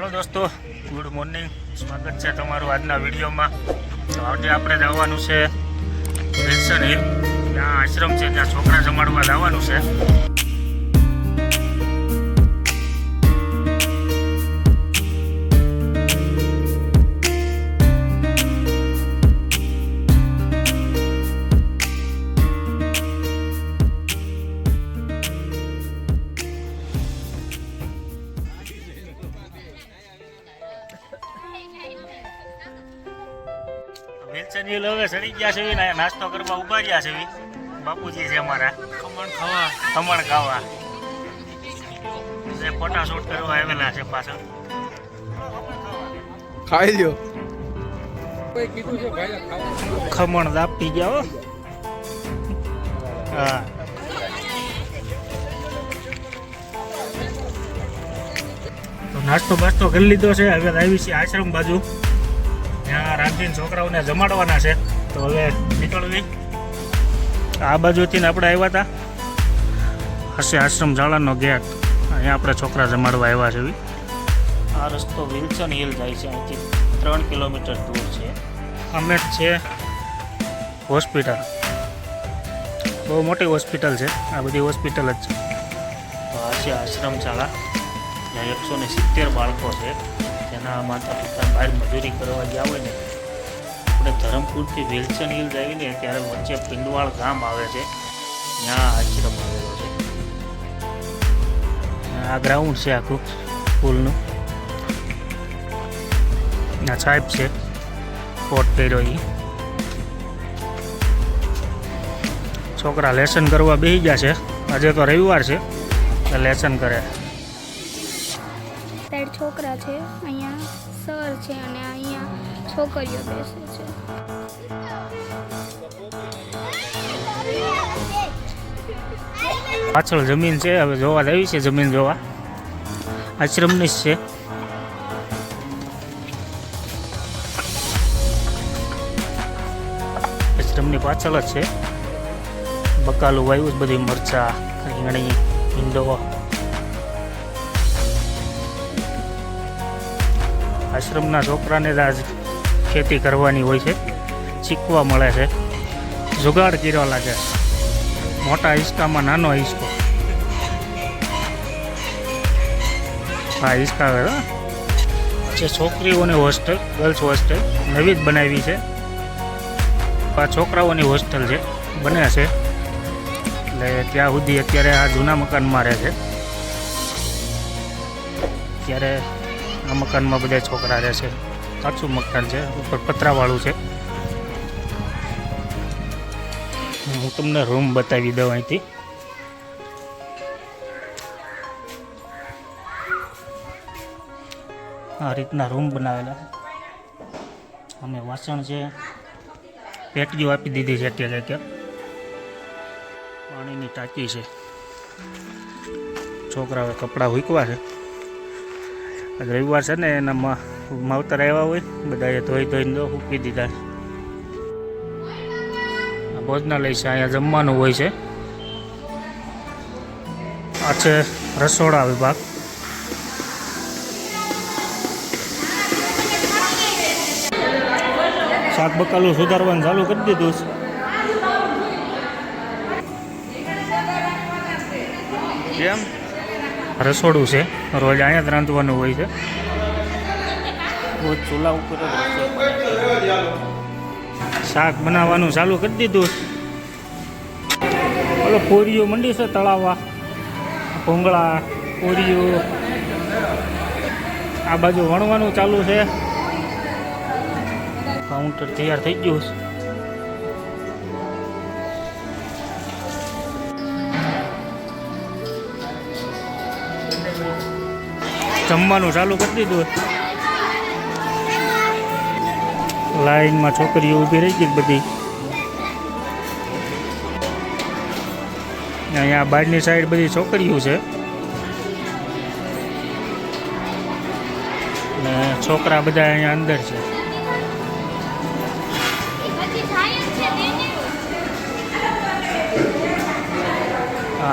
Hello દોસ્તો, good morning. સ્વાગત છે તમારું આજના વિડીયોમાં. તો આજે આપણે જવાનું છે વિલ્સન હિલ. ત્યાં આશ્રમ છે, ત્યાં છોકરા જમાડવા જવાનું છે. વિલ્સન હિલ હવે સડી ગયા છે ને નાસ્તો કરવા ઊભા રહ્યા છે. બાપુજી છે અમારા. ખમણ ખાવા. ખમણ ખાવા. જે ફોટા શૂટ કરવા આવેલા છે પાછળ ખાઈ લ્યો. કોઈ કીધું છે ભાઈ ખાવા ખમણ દાપી ગયા હો. હા. તો નાસ્તો બાસ્તો કરી લીધો છે હવે આવી છે આશ્રમ બાજુ. ત્યાં રાખીને છોકરાઓને જમાડવાના છે. તો હવે નીકળવી. આ બાજુથી આપણે આવ્યા હતા હશે આશ્રમ ઝાલાનો ગેટ. અહીંયા આપણે છોકરા જમાડવા આવ્યા છે. આ રસ્તો વિલ્સન હિલ જાય છે. અહીંથી ત્રણ કિલોમીટર દૂર છે. અમે છે હોસ્પિટલ. બહુ મોટી હોસ્પિટલ છે. આ બધી હોસ્પિટલ જ છે. તો આ છે આશ્રમ શાળા જ્યાં એકસો ને સિત્તેર બાળકો છે. જેના માતા પિતા બહાર મજૂરી કરવા ગયા હોય ને, આપણે ધરમપુરથી વિલ્સન હિલ આવીને ત્યારે વચ્ચે પિંડવાળ ગામ આવે છે. ત્યાં આશ્રમ આવેલો છે. આ ગ્રાઉન્ડ છે આખું સ્કૂલનું આ સાહેબ છે, કોટ પહેર્યો એ છોકરા લેસન કરવા બેસી ગયા છે. આજે તો રવિવાર છે લેસન કરે. છોકરા છે, અહીંયા સર છે અને અહીંયા છોકરીઓ બેસે છે. પાછળ જમીન છે, હવે જોવા આવી છે જમીન જોવા. આશ્રમની છે. આશ્રમની પાછળ જ છે. બકાલું વાયુ બધી મરચા, રીંગણી ભીંડો આશ્રમના છોકરાને જ આજ ખેતી કરવાની હોય છે. શીખવા મળે છે. જુગાડ કર્યો લાગે મોટા હિસ્કામાં નાનો હિસ્કો. હા હિસ્કા. જે છોકરીઓની હોસ્ટેલ ગર્લ્સ હોસ્ટેલ નવી જ બનાવી છે. આ છોકરાઓની હોસ્ટેલ છે બને છે. એટલે ત્યાં સુધી અત્યારે આ જૂના મકાનમાં રહે છે. ત્યારે આ મકાનમાં બધા છોકરા રહે છે. કાચું મકાન છે, ઉપર પતરાવાળું છે. હું તમને રૂમ બતાવી દઉં અહીંથી. આ રીતના રૂમ બનાવેલા અમે વાસણ છે, પેટીઓ આપી દીધી છે અત્યારે કે. પાણીની ટાંકી છે. છોકરાઓએ કપડાં હૂકવા છે. રવિવાર છે ને એના માવતર આવ્યા હોય બધાએ ધોઈ ધોઈને તો મૂકી દીધા. ભોજનાલય છે અહીંયા જમવાનું હોય છે. આ છે રસોડા વિભાગ. શાક બકાલું સુધારવાનું ચાલુ કરી દીધું છે. કેમ? રસોડું છે. રોજ અહીંયા જ રાંધવાનું હોય છે. ચૂલા ઉપર શાક બનાવવાનું ચાલુ કરી દીધું. ઓલો પૂરીઓ મંડી છે તળાવવા. ભૂંગળા પૂરીઓ. આ બાજુ વણવાનું ચાલુ છે. કાઉન્ટર તૈયાર થઈ ગયું છે. જમવાનું ચાલુ કરી દીધું. લાઈનમાં છોકરીઓ ઊભી રહી ગઈ બધી. અહીંયા બહારની સાઈડ બધી છોકરીઓ છે. ને છોકરા બધા અહીંયા અંદર છે.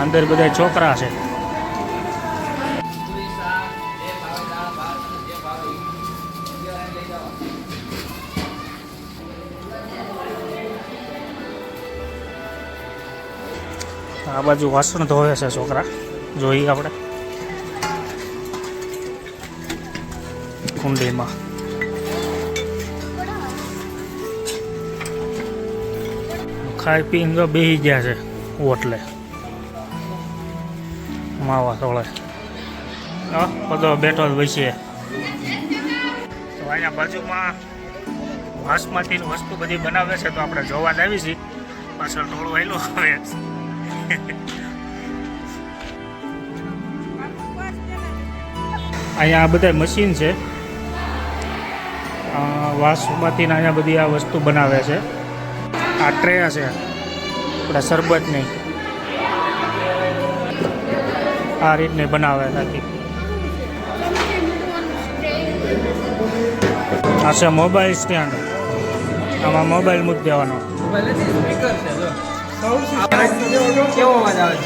અંદર બધા છોકરા છે. આ બાજુ વાસણ ધોવે છે છોકરા. જોઈએ આપણે. કુંડીમાં. ખાઈ પીને તો બેસી ગયા છે ઓટલે માવા થોડે હા, બધો બેઠો જ વૈસે તો અહીંયા બાજુમાં વાંસમાંથી વસ્તુ બધી બનાવે છે, તો આપણે જોવા જ આવી છીએ પાછળ ટોળું આવેલું હવે અહીંયા આ બધા મશીન છે. વાંસમાંથી અહીંયા બધી આ વસ્તુ બનાવે છે. આ ટ્રે છે. આપણા શરબતની. આ રીતની બનાવે નથી આ છે મોબાઈલ સ્ટેન્ડ આમાં મોબાઈલ મૂકી દેવાનો. કેવો અવાજ આવે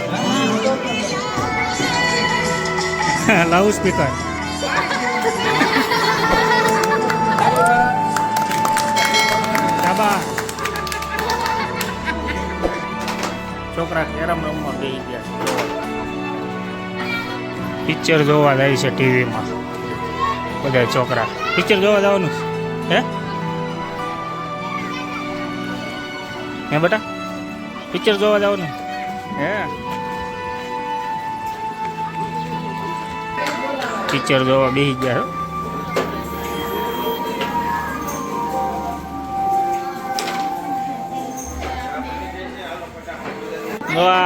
છોકરા કેરમ રમવા બે ગયા પિક્ચર જોવા જાય છે ટીવીમાં. બધા છોકરા. પિક્ચર જોવા જવાનું? હે? હે બેટા? પિક્ચર જોવા જવાનું હે? પિક્ચર જોવા બેસી ગયા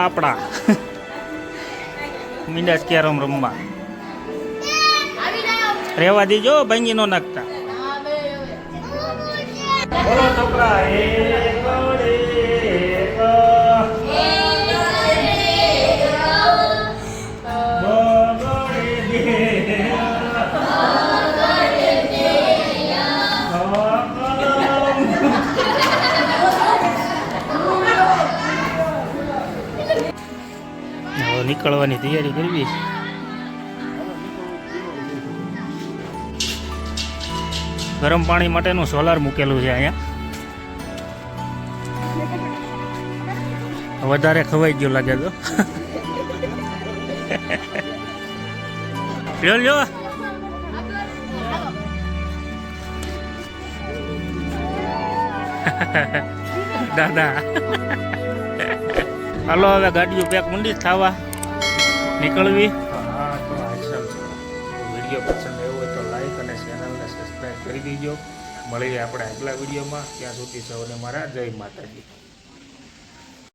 આપણા. મીંડા કેરમ રમવા. રેવા દેજો ભાંગી નો નાખતા. નીકળવાની તૈયારી કરવી ગરમ પાણી માટેનું સોલાર મૂકેલું છે અહીંયા. વધારે ખવાઈ ગયું લાગે તો. લ્યો દાદા. હાલો, હવે ગાડીઓ પેક મંડી થવા. નીકળવી? હા, તો વીડિયો પસંદ આવ્યો હોય તો લાઈક અને ચેનલને સબસ્ક્રાઈબ કરી દેજો. મળીએ આપણે આગલા વિડીયોમાં. ત્યાં સુધી સૌને મારા જય માતાજી.